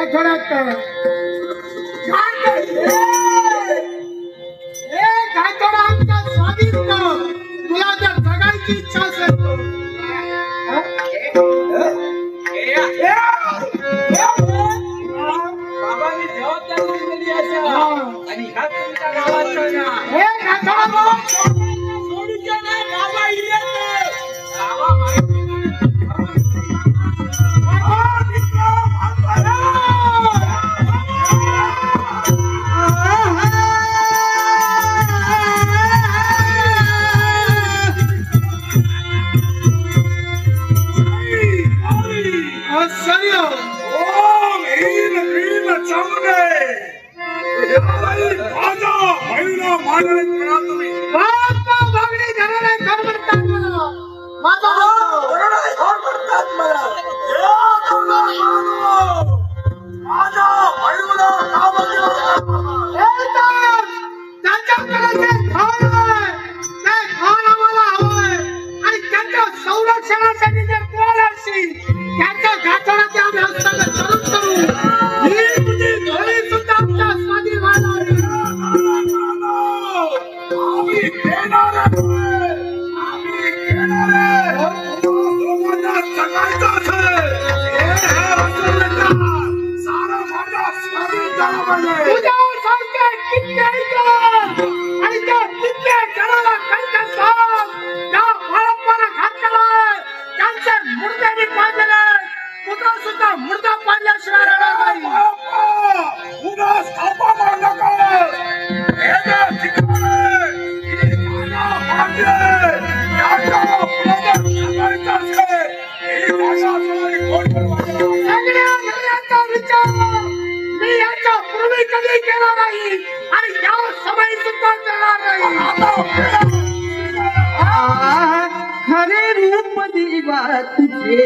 ગાંઠોડા ગાંઠોડા સ્વાદિષ્ટ खरे रूप दीवा तुझे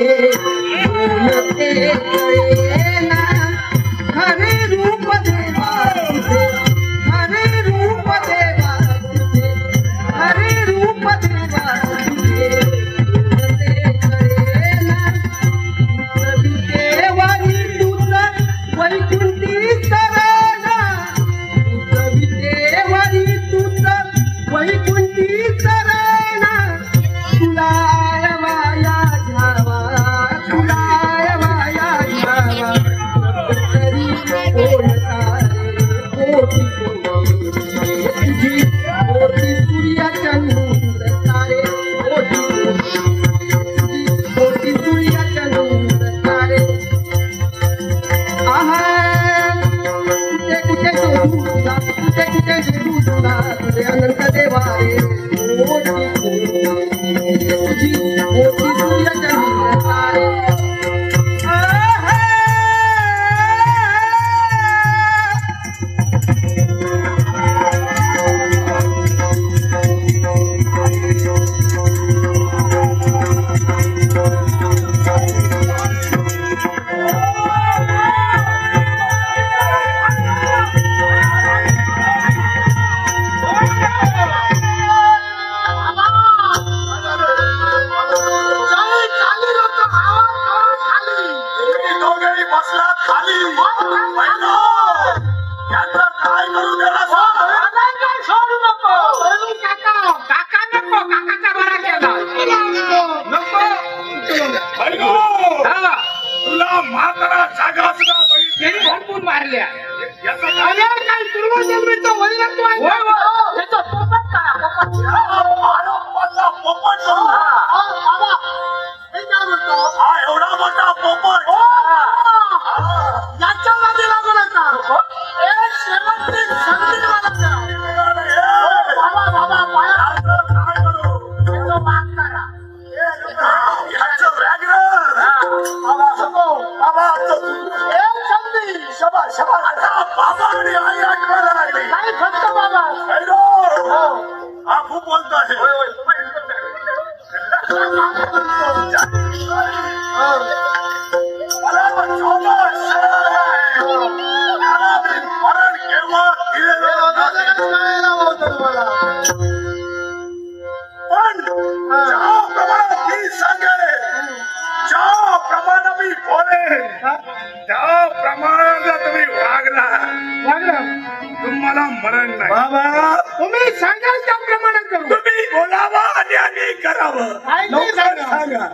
అడుగు तुम्हाला मरण नाही. बाबा. तुम्ही सांगाल त्याप्रमाणे करू. तुम्ही बोलावं आणि आम्ही करावं. सांगा.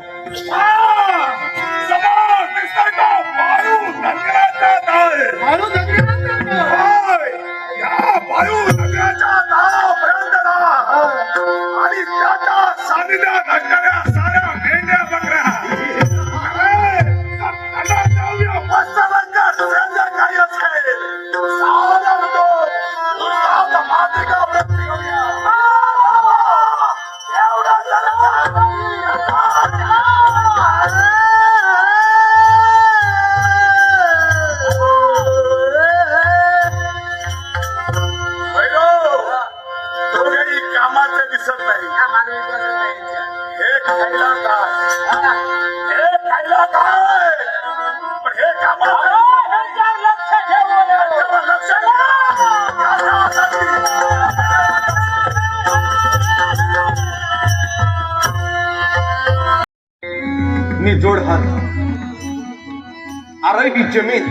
ही जमीन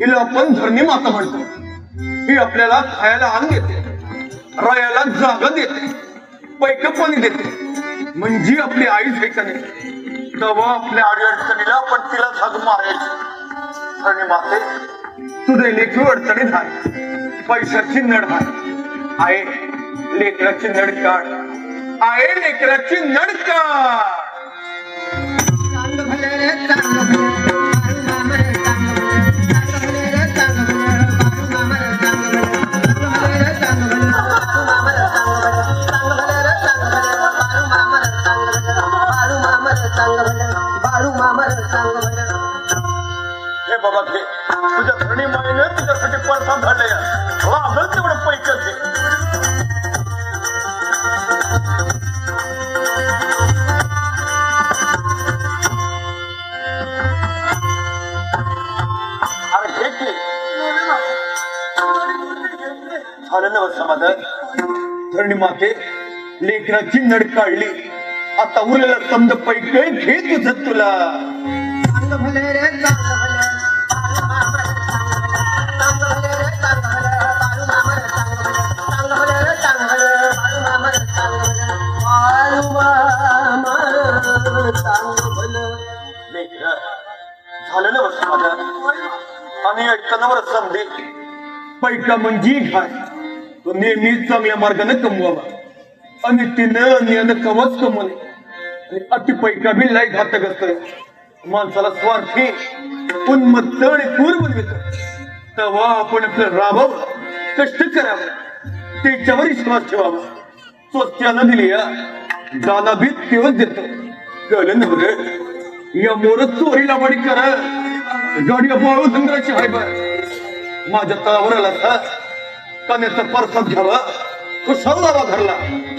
हिला आपण धरणी माता म्हणतो. ही आपल्याला खायला अन्न देते रायाला जागा देते पैक पाणी देते. म्हणजे आपली आईच आहे का नाही तेव्हा आपल्या आडी अडचणीला आपण तिला झाग मारायची. धरणी माते तुझे लेखी अडचणी आहे पैशाची नड आहे आहे लेकराची नड काढ. आहे लेकराची नड काढ. चांगलं भले चांगलं हे बाबा घे तुझ्या धरणी माईने तुझ्यासाठी परसाद झाले लागल तेवढं पैक घे अरे घे झालं ना हो समाधान? धरणी माते लेकराची नड काढली. आता उरलेला समज पैक घे तुझं तुला. चांग भले रे चांग झालं ना माझं? आणि ऐकताना बरं समजे. पैका म्हणजे घाय तो नेहमी चांगल्या मार्गाने कमवावा. आणि तिनं अन्यानं कवच कमवले आणि अति पैका बी लाई घातक असत. माणसाला स्वार्थी उन्मत्त आणि क्रूर बनवित तेव्हा आपण आपलं राबावं कष्ट करावं त्याच्यावर विश्वास ठेवावा. स्वस्त्यानं दिली दादा बी तेवच देत. कळलं ना या मोर चोरीला वाडी करा. गाडी पाळू संग्राची हाय बाय माझ्या तळावर आला था कान्याचा परसाद घ्यावा खुशाल लावा घरला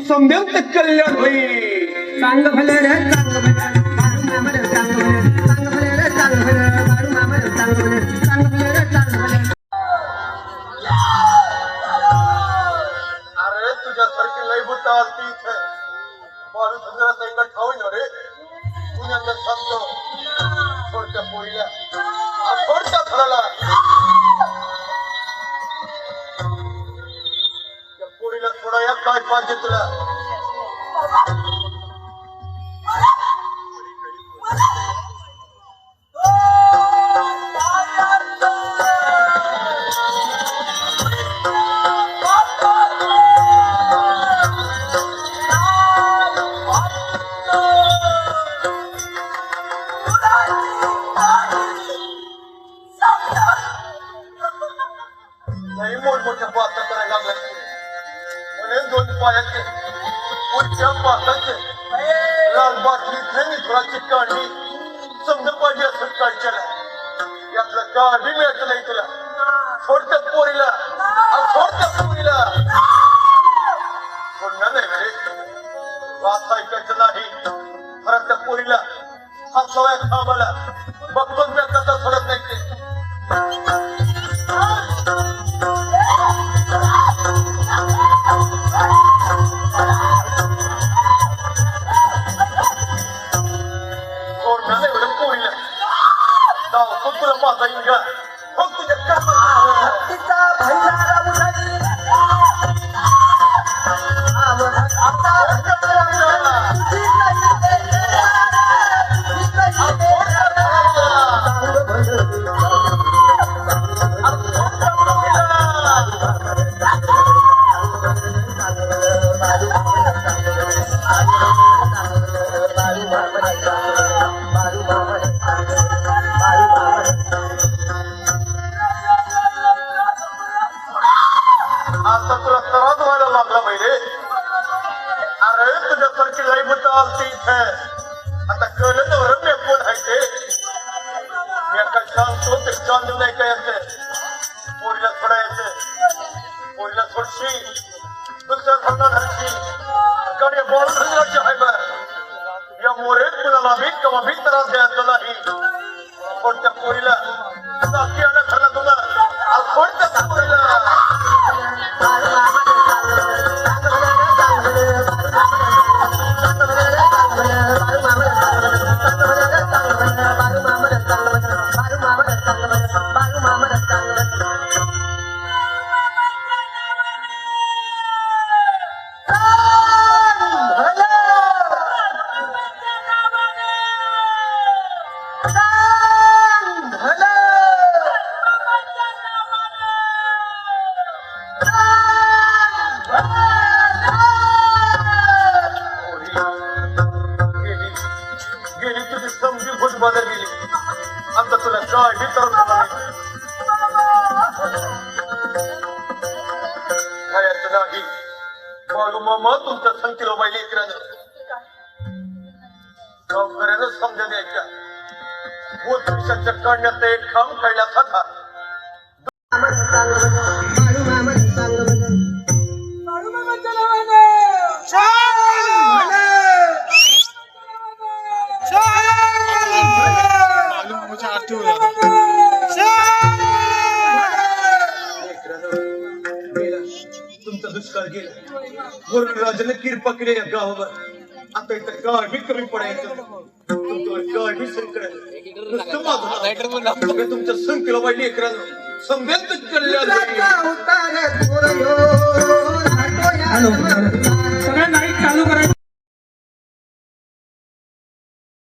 समजेल ते कल्याण होईल. चांग भले रे चांग भले. बाळू मामा रे चांग भले. चांग भले रे भले. मामा रे चांग भले. चांग भले रे चांग भले. अरे तुझ्यासारखी असते इथे. रे. सांगतो. थराला थोडा या काय पाहिजे तुला. म्हणे दोन पायाचे पुढच्या पाताचे लाल बाटलीतले निधुराची काढली समजा पाहिजे असं काढच्याला यातलं काढी मिळत नाही तुला. छोडत्यात पोरीला. आ, पोरीला. सोडणार नाही रे. वाच ऐकायचं नाही. पोरीला. हा सवय खांबाला बघतोच मत आलती इथे आता कळलं नवर मी कोण आहे ते। मी आता सांगतो ते चांदू नाही काय येते पोरीला सोडायचं पोरीला सोडशी दुसऱ्या धरणा धरशी कडे बॉल धरण्याची आहे बर या मोरे कुणाला मी कवा मी त्रास द्या मग तुमच्या संख्येला पाहिजे इकरानं गावकऱ्यानं समजा द्यायच्या भूत विषाच्या काढण्यात एक खांब खायला साधा. बाळूमामाच्या पुष्कळ गेला. मुरुडराजाने किरपा केली या गावावर. आता इथं काय बी कमी पडायचं. काय बी संकट तुमच्या संख्येला वाढली एकरानं. संवेद कल्याण चालू करायचं.